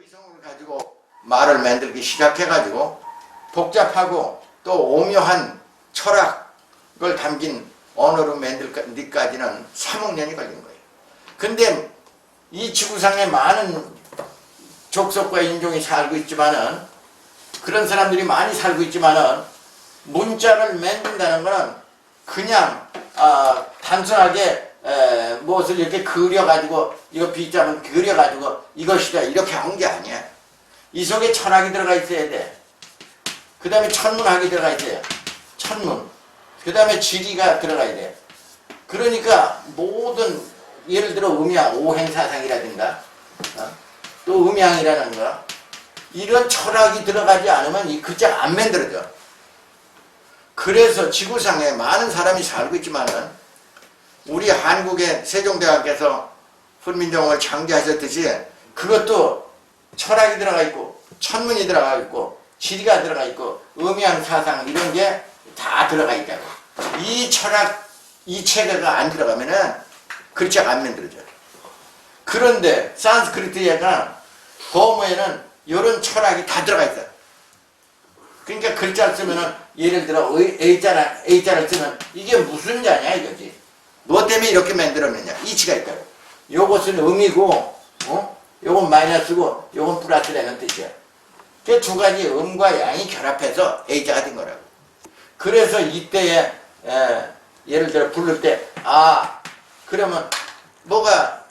의성을 가지고 말을 만들기 시작해가지고 복잡하고 또 오묘한 철학을 담긴 언어로 만들기까지는 3억 년이 걸린 거예요. 근데 이 지구상에 많은 족속과 인종이 살고 있지만은 그런 사람들이 많이 살고 있지만은 문자를 만든다는 거는 그냥 아, 단순하게 에, 무엇을 이렇게 그려가지고 이거 B자는 그려가지고 이것이다 이렇게 한 게 아니야. 이 속에 철학이 들어가 있어야 돼. 그 다음에 천문학이 들어가 있어요. 천문. 그 다음에 지리가 들어가야 돼. 그러니까 모든 예를 들어 음양 오행사상이라든가 어? 또 음양이라는 거 이런 철학이 들어가지 않으면 이 글자가 안 만들어져. 그래서 지구상에 많은 사람이 살고 있지만은 우리 한국의 세종대왕께서 훈민정음을 창제하셨듯이 그것도 철학이 들어가 있고 천문이 들어가 있고 지리가 들어가 있고 음양 사상 이런 게 다 들어가 있다고. 이 철학 이 체계가 안 들어가면은 글자가 안 만들어져. 그런데 산스크리트어가 고어에는 이런 철학이 다 들어가 있어요. 그러니까 글자를 쓰면은 예를 들어 A자를 쓰면 이게 무슨 자냐 이거지. 뭐 때문에 이렇게 만들었느냐 이치가 있다고. 요것은 음이고, 어? 요건 마이너스고, 요건 플러스라는 뜻이야. 그 두 가지 음과 양이 결합해서 A자가 된 거라고. 그래서 이때에 에, 예를 들어 부를 때 아 그러면 뭐가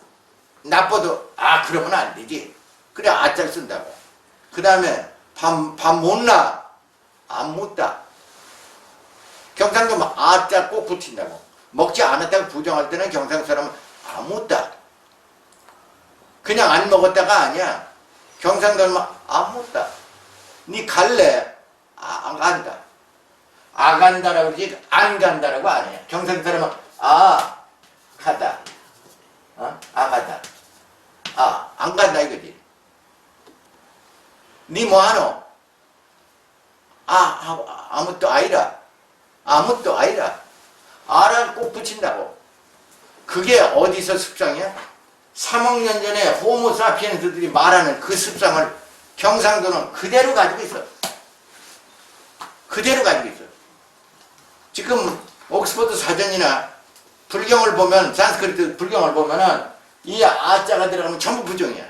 나빠도 아 그러면 안 되지. 그래 아자를 쓴다고. 그 다음에 밥밥 못나 안 묻다. 경상도 막 아자 꼭 붙인다고. 먹지 않았다고 부정할 때는 경상도 사람은 안 묻다. 그냥 안 먹었다가 아니야. 경상도는 막안 묻다. 니 갈래? 아, 안 간다. 아 간다라고 그러지 안 간다라고 안 해. 경상도 사람은 아 가다. 어? 아 가다. 아 안 간다 이거지. 니 뭐하노? 아, 아 아무것도 아니라. 아무것도 아니라. 아를 꼭 붙인다고. 그게 어디서 습성이야? 3억 년 전에 호모 사피엔스들이 말하는 그 습성을 경상도는 그대로 가지고 있어. 그대로 가지고 있어. 지금 옥스퍼드 사전이나 불경을 보면 산스크리트 불경을 보면은 이 아자가 들어가면 전부 부정이야.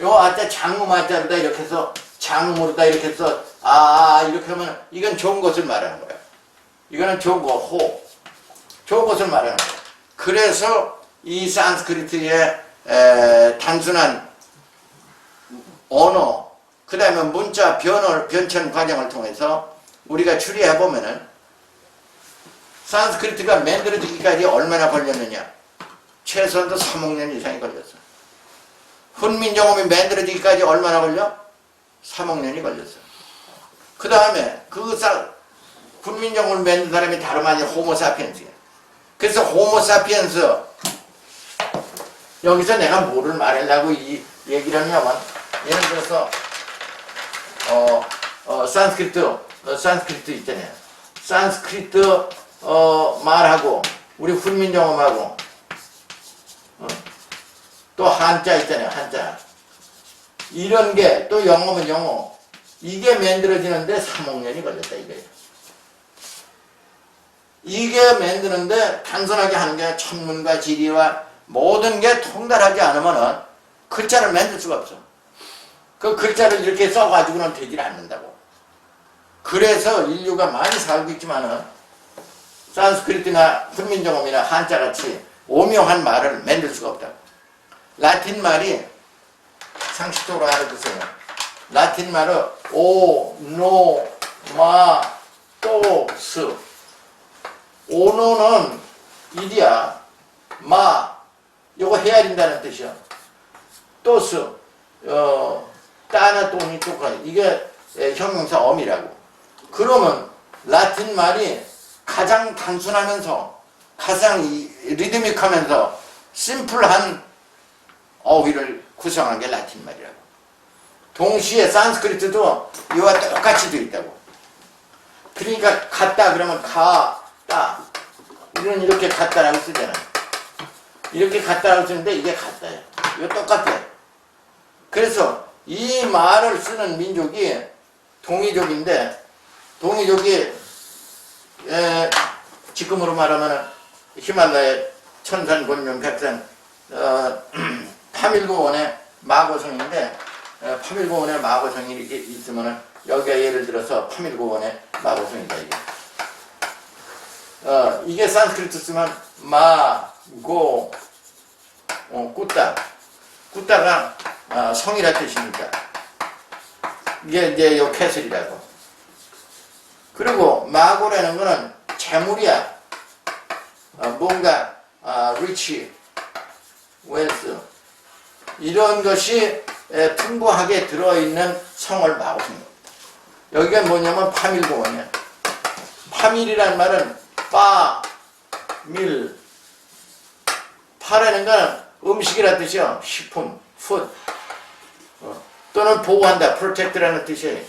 요 아자 장음 아자로다 이렇게 해서 장음으로다 이렇게 해서 아 이렇게 하면 이건 좋은 것을 말하는 거야. 이거는 좋은 거 호. 좋은 것을 거야. 그래서 이 산스크리트의 에, 단순한 언어, 그 다음에 문자 변화, 변천 과정을 통해서 우리가 추리해 보면은 산스크리트가 만들어지기까지 얼마나 걸렸느냐? 최소한도 3억 년 이상이 걸렸어. 훈민정음이 만들어지기까지 얼마나 걸려? 3억 년이 걸렸어. 그 다음에 그 사, 훈민정음을 만든 사람이 다름 아닌 호모사피엔스야. 그래서 호모사피엔스 여기서 내가 뭐를 말하려고 이 얘기를 하냐면 예를 들어서 어, 어 산스크리트 어, 산스크리트 있잖아요. 산스크리트 어, 말하고 우리 훈민정음하고 어, 또 한자 있잖아요. 한자 이런 게 또 영어면 영어 이게 만들어지는데 3억 년이 걸렸다 이거예요. 이게 만드는데 단순하게 하는 게 천문과 지리와 모든 게 통달하지 않으면은 글자를 만들 수가 없어. 그 글자를 이렇게 써가지고는 되질 않는다고. 그래서 인류가 많이 살고 있지만은 산스크리트나 훈민정음이나 한자같이 오묘한 말을 만들 수가 없다. 라틴 말이 상식적으로 알아두세요. 라틴 말은 오, 노, 마, 또, 스. 오노는 일이야. 마, 요거 헤아린다는 뜻이야. 또스, 어, 따나 또니 똑같아. 이게 에, 형용사 엄이라고. 그러면 라틴 말이 가장 단순하면서 가장 이- 리드믹하면서 심플한 어휘를 구성한 게 라틴 말이라고. 동시에 산스크리트도 이와 똑같이 되어 있다고. 그러니까 같다 그러면 가, 따. 이런 이렇게 같다라고 쓰잖아. 이렇게 같다라고 쓰는데 이게 같다야. 이거 똑같아. 그래서 이 말을 쓰는 민족이 동이족인데 동이족이 에, 지금으로 말하면 히말라야 천산 권명 백산 어, 파밀고원의 마고성인데 어, 파밀고원의 마고성이 있으면은 여기가 예를 들어서 파밀고원의 마고성이다 이게. 어, 이게 산스크리트 쓰면 마 고 어, 꾸따 꾸따가 어, 성이라 뜻입니다. 이게 이제 요 캐슬이라고. 그리고 마고라는 거는 재물이야. 어, 뭔가 아, 리치, 웰스 이런 것이 에, 풍부하게 들어있는 성을 마고성입니다. 여기가 뭐냐면 파밀공원이야. 파밀이란 말은 빠, 밀, 파라는 건 음식이라 뜻이요. 식품, 푸드. 어, 또는 보호한다, 프로텍트라는 뜻이에요.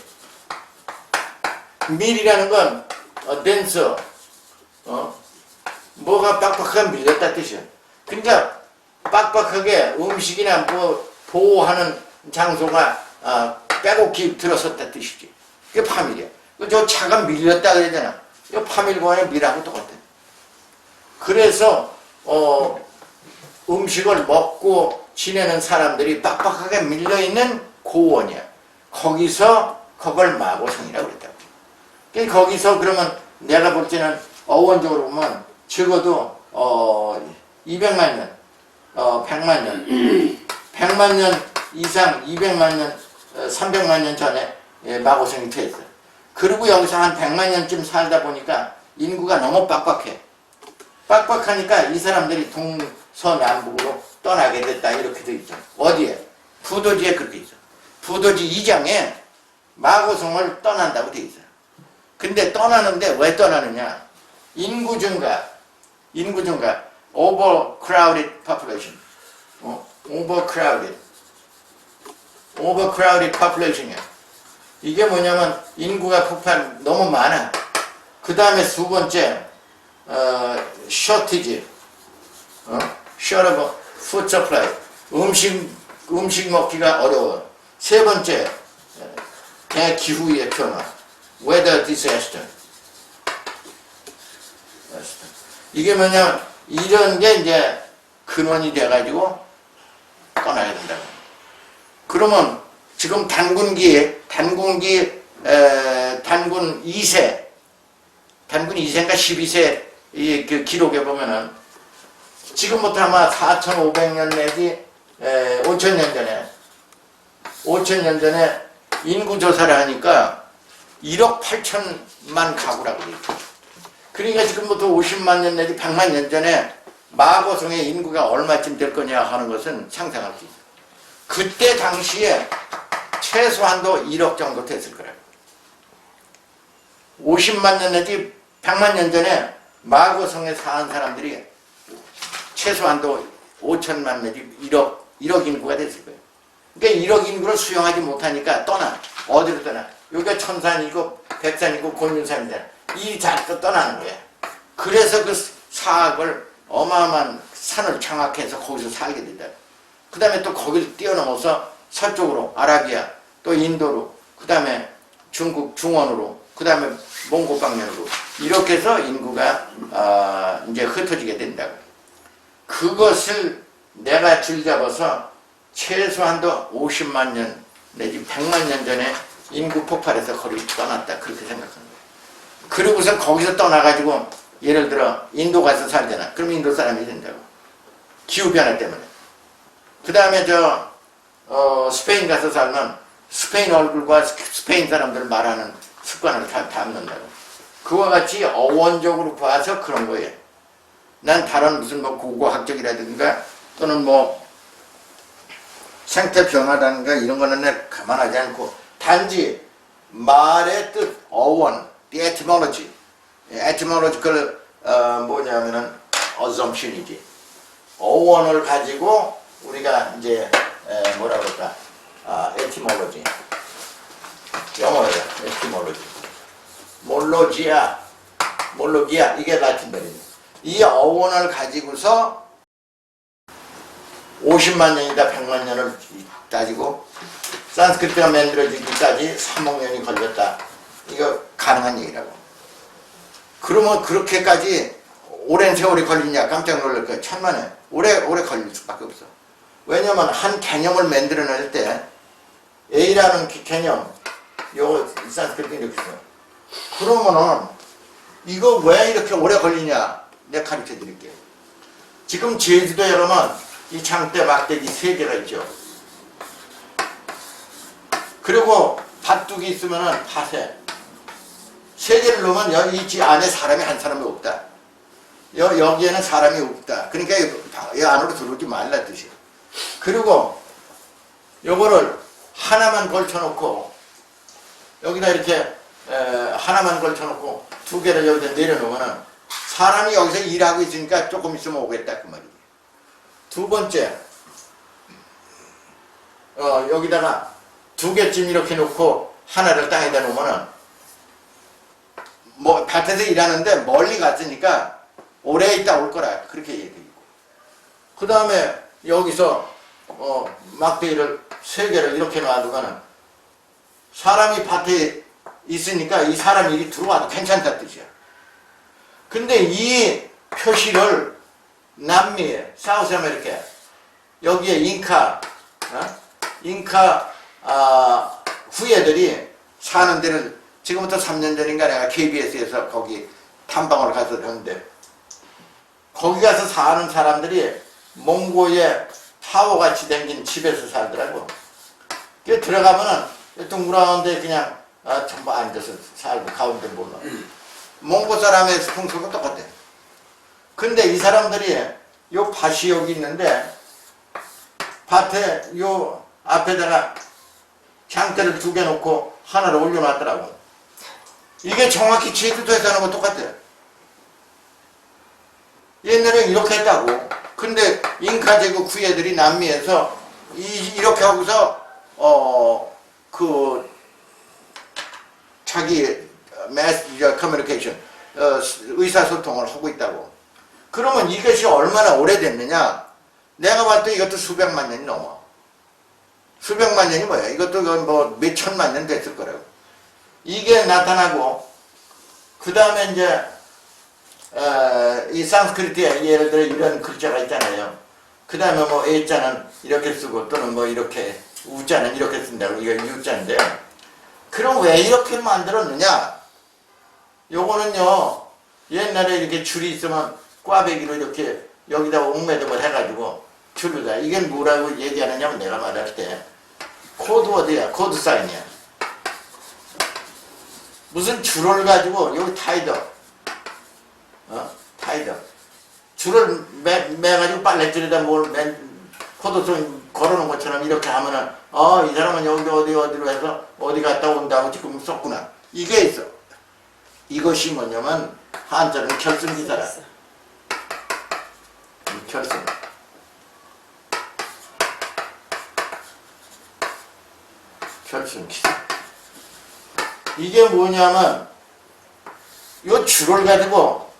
밀이라는 건 어, 댄서, 어, 뭐가 빡빡하게 밀렸다 뜻이야. 그러니까 빡빡하게 음식이나 뭐 보호하는 장소가 아, 빼곡히 들어섰다 뜻이지. 그게 파밀이야. 그저 차가 밀렸다 그래야 되나? 이 파밀과의 밀하고 똑같아. 그래서 어, 음식을 먹고 지내는 사람들이 빡빡하게 밀려있는 고원이야. 거기서 그걸 마고성이라고 그랬다고. 그러니까 거기서 그러면 내가 볼 때는 어원적으로 보면 적어도 어 200만 년, 어 100만 년, 100만 년 이상 200만 년, 어, 300만 년 전에 예, 마고성이 퇴했어. 그리고 여기서 한 100만 년쯤 살다 보니까 인구가 너무 빡빡해. 빡빡하니까 이 사람들이 동서남북으로 떠나게 됐다 이렇게 돼 있죠. 어디에? 부도지에 그렇게 있어. 부도지 2장에 마고성을 떠난다고 돼 있어. 근데 떠나는데 왜 떠나느냐? 인구 증가, 인구 증가, overcrowded population, 어, overcrowded, overcrowded population이야. 이게 뭐냐면 인구가 폭발 너무 많아. 그 다음에 두 번째, 어, shortage, 어, of food supply, 음식 음식 먹기가 어려워. 세 번째, 어, 대기후의 변화, weather disaster. 이게 뭐냐 이런 게 이제 근원이 돼가지고 떠나야 된다. 그러면 지금 단군기 단군기 에, 단군 2세 단군 2세인가 12세 이 그 기록에 보면은 지금부터 아마 4,500년 내지 에, 5,000년 전에 5,000년 전에 인구 조사를 하니까 1억 8천만 가구라고 돼 있죠. 그러니까 지금부터 50만 년 내지 100만 년 전에 마고성의 인구가 얼마쯤 될 거냐 하는 것은 상상할 수 있어요. 그때 당시에 최소한도 1억 정도 됐을 거라고. 50만 년 내지 100만 년 전에 마고성에 사는 사람들이 최소한도 5천만 내지 1억, 1억 인구가 됐을 거예요. 그러니까 1억 인구를 수용하지 못하니까 떠나. 어디로 떠나? 여기가 천산이고 백산이고 곤륜산이잖아. 이 자리도 떠나는 거야. 그래서 그 사학을 어마어마한 산을 장악해서 거기서 살게 된다. 그 다음에 또 거기를 뛰어넘어서 서쪽으로 아라비아, 또 인도로, 그 다음에 중국 중원으로, 그 다음에 몽고 방면으로 이렇게 해서 인구가 아, 이제 흩어지게 된다고. 그것을 내가 줄잡아서 최소한도 50만 년 내지 100만 년 전에 인구 폭발해서 거리를 떠났다 그렇게 생각합니다. 그러고서 거기서 떠나가지고 예를 들어 인도 가서 살잖아. 그럼 인도 사람이 된다고. 기후 변화 때문에. 그 다음에 저 어, 스페인 가서 살면 스페인 얼굴과 스페인 사람들 말하는 습관을 다 담는다고. 그와 같이 어원적으로 봐서 그런 거예요. 난 다른 무슨 뭐 고고학적이라든가 또는 뭐 생태 변화라든가 이런 거는 내 가만하지 않고 단지 말의 뜻, 어원, the etymology, etymological 어, 뭐냐면은 assumption이지. 어원을 가지고 우리가 이제 에, 뭐라 그럴까? 아, etymology. 영어예요. etymology. 몰로지아, 몰로기아 이게 라틴 말입니다. 이 어원을 가지고서 50만 년이다 100만 년을 따지고 산스크리트가 만들어지기까지 3억 년이 걸렸다. 이거 가능한 얘기라고. 그러면 그렇게까지 오랜 세월이 걸리냐 깜짝 놀랄 거야. 천만 년. 오래 오래 걸릴 수밖에 없어. 왜냐면 한 개념을 만들어낼 때 A라는 기- 개념 요거 산스크리트 이렇게 써. 그러면은 이거 왜 이렇게 오래 걸리냐 내가 가르쳐 드릴게요. 지금 제주도에 가면 이 장대 막대기 세 개가 있죠. 그리고 밭둑이 있으면은 밭에 세 개를 넣으면 여기 이집 안에 사람이 한 사람이 없다. 여, 여기에는 사람이 없다. 그러니까 이, 바- 이 안으로 들어오지 말라 뜻이야. 그리고 요거를 하나만 걸쳐놓고 여기다 이렇게 에, 하나만 걸쳐놓고 두 개를 여기다 내려놓으면은 사람이 여기서 일하고 있으니까 조금 있으면 오겠다 그 말이지. 두 번째 어, 여기다가 두 개쯤 이렇게 놓고 하나를 땅에다 놓으면은 뭐 밭에서 일하는데 멀리 갔으니까 오래 있다 올 거라 그렇게 얘기해요. 그 다음에 여기서 어, 막대기를 세 개를 이렇게 놔두고는 사람이 밭에 있으니까 이 사람 일이 들어와도 괜찮다 뜻이야. 근데 이 표시를 남미에 사우스 아메리카 여기에 잉카 어? 잉카 아, 후예들이 사는 데를 지금부터 3년 전인가 내가 KBS에서 거기 탐방을 가서 했는데 거기 가서 사는 사람들이 몽고에 타워같이 생긴 집에서 살더라고. 그 들어가면은 둥그라운데 그냥 아, 전부 앉아서 살고 가운데 몰라. 몽고 사람의 풍속은 똑같아. 근데 이 사람들이 요 밭이 여기 있는데 밭에 요 앞에다가 장대를 두 개 놓고 하나를 올려놨더라고. 이게 정확히 제주도에서 하는 거 똑같아. 옛날에 이렇게 했다고. 근데 잉카 제국 후예들이 남미에서 이, 이렇게 하고서 어 그 자기 매스 커뮤니케이션 어, 의사소통을 하고 있다고. 그러면 이것이 얼마나 오래됐느냐? 내가 봤을 때 이것도 수백만 년이 넘어. 수백만 년이 뭐야? 이것도 뭐 몇천만 년 됐을 거라고. 이게 나타나고 그 다음에 이제 어, 이 산스크리트에 예를 들어 이런 글자가 있잖아요. 그 다음에 뭐 A자는 이렇게 쓰고 또는 뭐 이렇게 우자는 이렇게 쓴다고 이거 U자인데 그럼 왜 이렇게 만들었느냐? 요거는요 옛날에 이렇게 줄이 있으면 꽈배기로 이렇게 여기다 옥매듭을 해가지고 줄로다 이게 뭐라고 얘기하느냐면 내가 말할 때 코드워드야 코드 사인이야 무슨 줄을 가지고 여기 타이더 어? 타이더 줄을 매, 매가지고 빨래줄에다 뭘 맨, 코드송 걸어놓은 것처럼 이렇게 하면은 어 이 사람은 여기 어디 어디로 해서 어디 갔다 온다고 지금 썼구나. 이게 있어. 이것이 뭐냐면 한자는 결승기사라 이 결승. 결승 기사. 이게 뭐냐면 요 줄을 가지고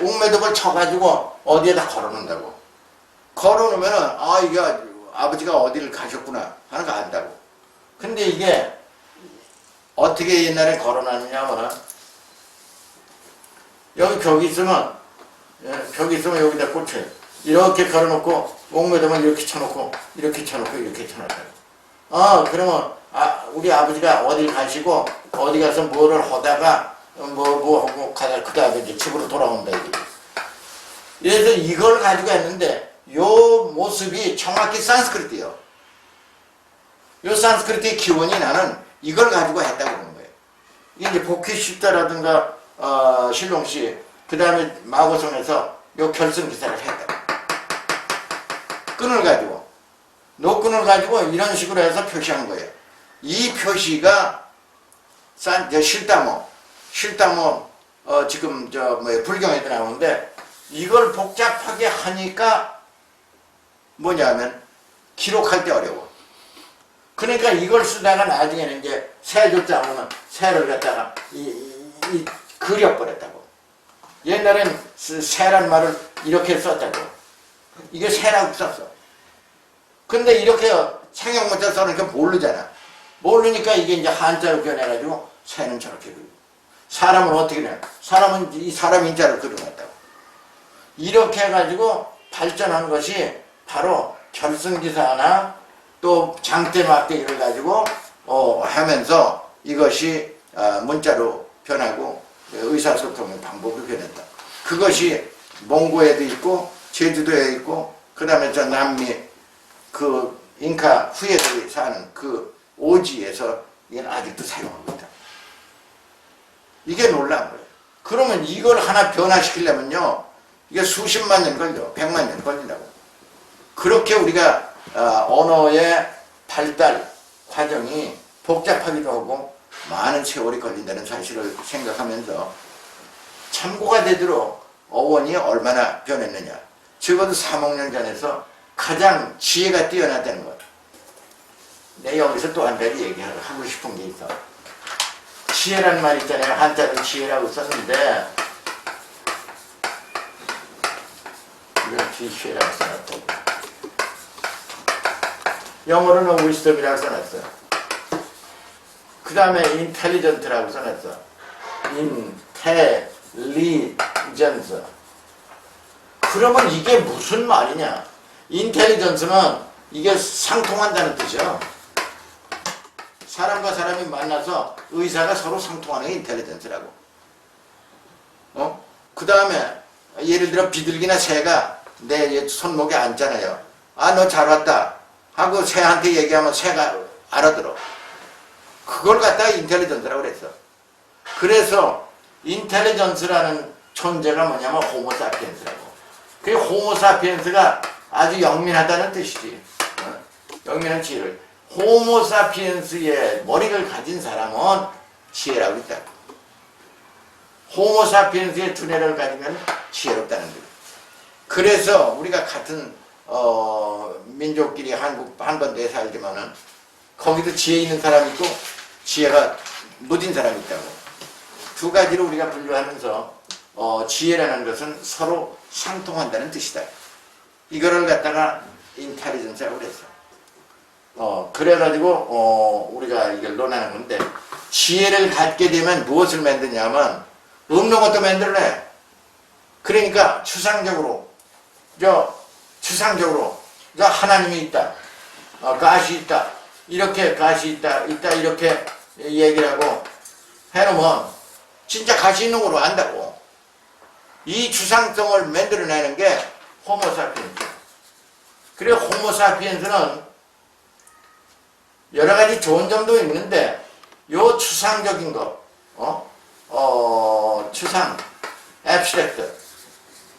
옥매듭을 쳐가지고 어디에다 걸어놓는다고. 걸어놓으면은 아 이게 아버지가 어디를 가셨구나 하는 거 안다고. 근데 이게 어떻게 옛날에 걸어놨느냐면은 여기 벽이 있으면 예, 벽이 있으면 여기다 꽂혀요 이렇게 걸어놓고 옥매듭을 이렇게 쳐놓고 이렇게 쳐놓고 이렇게 쳐놨다고. 아 그러면 아 우리 아버지가 어디 가시고 어디 가서 뭐를 하다가 뭐 뭐 하고 가다 그 다음에 이제 집으로 돌아온다. 이게 그래서 이걸 가지고 했는데 요 모습이 정확히 산스크리트예요. 요 산스크리트의 기원이 나는 이걸 가지고 했다고 그러는 거예요. 이게 이제 복희십자라든가 어, 신롱씨 그 다음에 마고성에서 요 결승 기사를 했다. 끈을 가지고 노끈을 가지고 이런 식으로 해서 표시한 거예요. 이 표시가 산, 저 실다모, 실다모, 어, 지금 저, 뭐, 불경에도 나오는데, 이걸 복잡하게 하니까 뭐냐면, 기록할 때 어려워. 그러니까 이걸 쓰다가 나중에는 이제 새조자 하면 새를 갖다가 이, 이, 이 그려버렸다고. 옛날엔 스- 새란 말을 이렇게 썼다고. 이게 새라고 썼어. 근데 이렇게 상형문자 써놓으니까 모르잖아. 모르니까 이게 이제 한자로 변해가지고 새는 저렇게 그리고 사람은 어떻게 돼? 사람은 이 사람 인자를 그려놨다고. 이렇게 해가지고 발전한 것이 바로 결승지사나 또 장대막대 이를 가지고 어, 하면서 이것이 아, 문자로 변하고 의사소통의 방법으로 변했다. 그것이 몽고에도 있고 제주도에 있고 그 다음에 저 남미 그 잉카 후예들이 사는 그 오지에서 아직도 사용하고 있다. 이게 놀라운 거예요. 그러면 이걸 하나 변화시키려면요, 이게 수십만 년 걸려, 백만 년 걸린다고. 그렇게 우리가 어, 언어의 발달 과정이 복잡하기도 하고 많은 세월이 걸린다는 사실을 생각하면서 참고가 되도록 어원이 얼마나 변했느냐. 적어도 3억 년 전에서 가장 지혜가 뛰어났다는 것. 내 여기서 또 한 가지 얘기하고 싶은 게 있어. 지혜란 말 있잖아요. 한자는 지혜라고 썼는데, 이건 지혜라고 써놨다고. 영어로는 wisdom이라고 써놨어. 그 다음에 intelligent라고 써놨어. intelligence. 그러면 이게 무슨 말이냐? intelligence는 이게 상통한다는 뜻이야. 사람과 사람이 만나서 의사가 서로 상통하는 게 인텔리전스라고. 어? 그 다음에 예를 들어 비둘기나 새가 내 손목에 앉잖아요. 아, 너 잘 왔다. 하고 새한테 얘기하면 새가 알아들어. 그걸 갖다가 인텔리전스라고 그랬어. 그래서 인텔리전스라는 존재가 뭐냐면 호모사피엔스라고. 그 호모사피엔스가 아주 영민하다는 뜻이지. 어? 영민한 지혜를. 호모사피엔스의 머리를 가진 사람은 지혜라고 있다. 호모사피엔스의 두뇌를 가지면 지혜롭다는 거예요. 그래서 우리가 같은 어, 민족끼리 한국 한 번도에 살지만은 거기도 지혜 있는 사람이 있고 지혜가 무딘 사람이 있다고. 두 가지로 우리가 분류하면서 어, 지혜라는 것은 서로 상통한다는 뜻이다. 이거를 갖다가 인텔리전스라고 그랬어. 어, 그래가지고, 어, 우리가 이걸 논하는 건데, 지혜를 갖게 되면 무엇을 만드냐면, 없는 것도 만들래. 그러니까, 추상적으로, 저, 추상적으로, 저 하나님이 있다. 어, 가시 있다. 이렇게 가시 있다. 있다. 이렇게 얘기를 하고 해놓으면, 진짜 가시 있는 걸로 안다고. 이 추상성을 만들어내는 게 호모사피엔스. 그래, 호모사피엔스는 여러 가지 좋은 점도 있는데 요 추상적인 거, 어, 어, 추상, 앱스트랙트,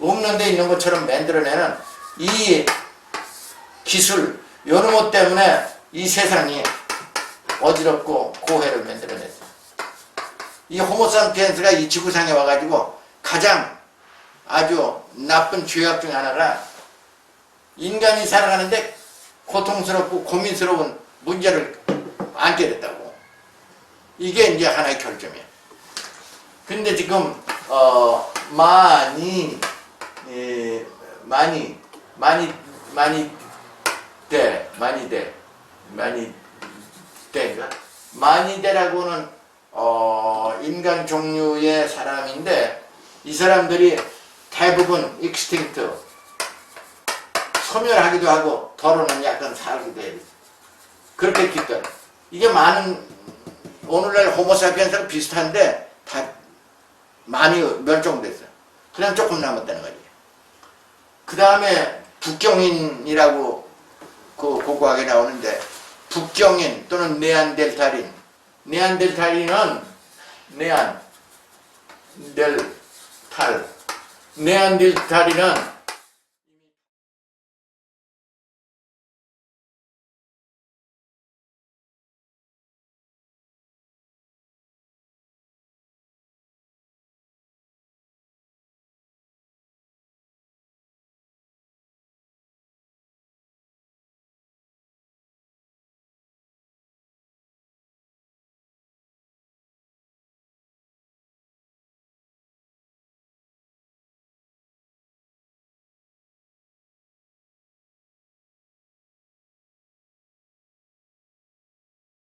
없는 데 있는 것처럼 만들어내는 이 기술, 요런 것 때문에 이 세상이 어지럽고 고해를 만들어냈어. 이 호모사피엔스가 이 지구상에 와가지고 가장 아주 나쁜 죄악 중 하나가 인간이 살아가는데 고통스럽고 고민스러운 문제를 안게 됐다고. 이게 이제 하나의 결점이야. 근데 지금 어 많이 에, 많이 많이 많이 돼 많이 돼 많이 돼가 많이 돼라고는 어 인간 종류의 사람인데 이 사람들이 대부분 익스팅트 소멸하기도 하고 더러는 약간 살기도 해. 그렇게 했기 때문에 이게 많은 오늘날 호모사피엔스랑 비슷한데 다 많이 멸종됐어요. 그냥 조금 남았다는 거지. 그 다음에 북경인이라고 그 고고하게 나오는데 북경인 또는 네안델탈인 네안델탈인은 네안 델탈 네안델탈인은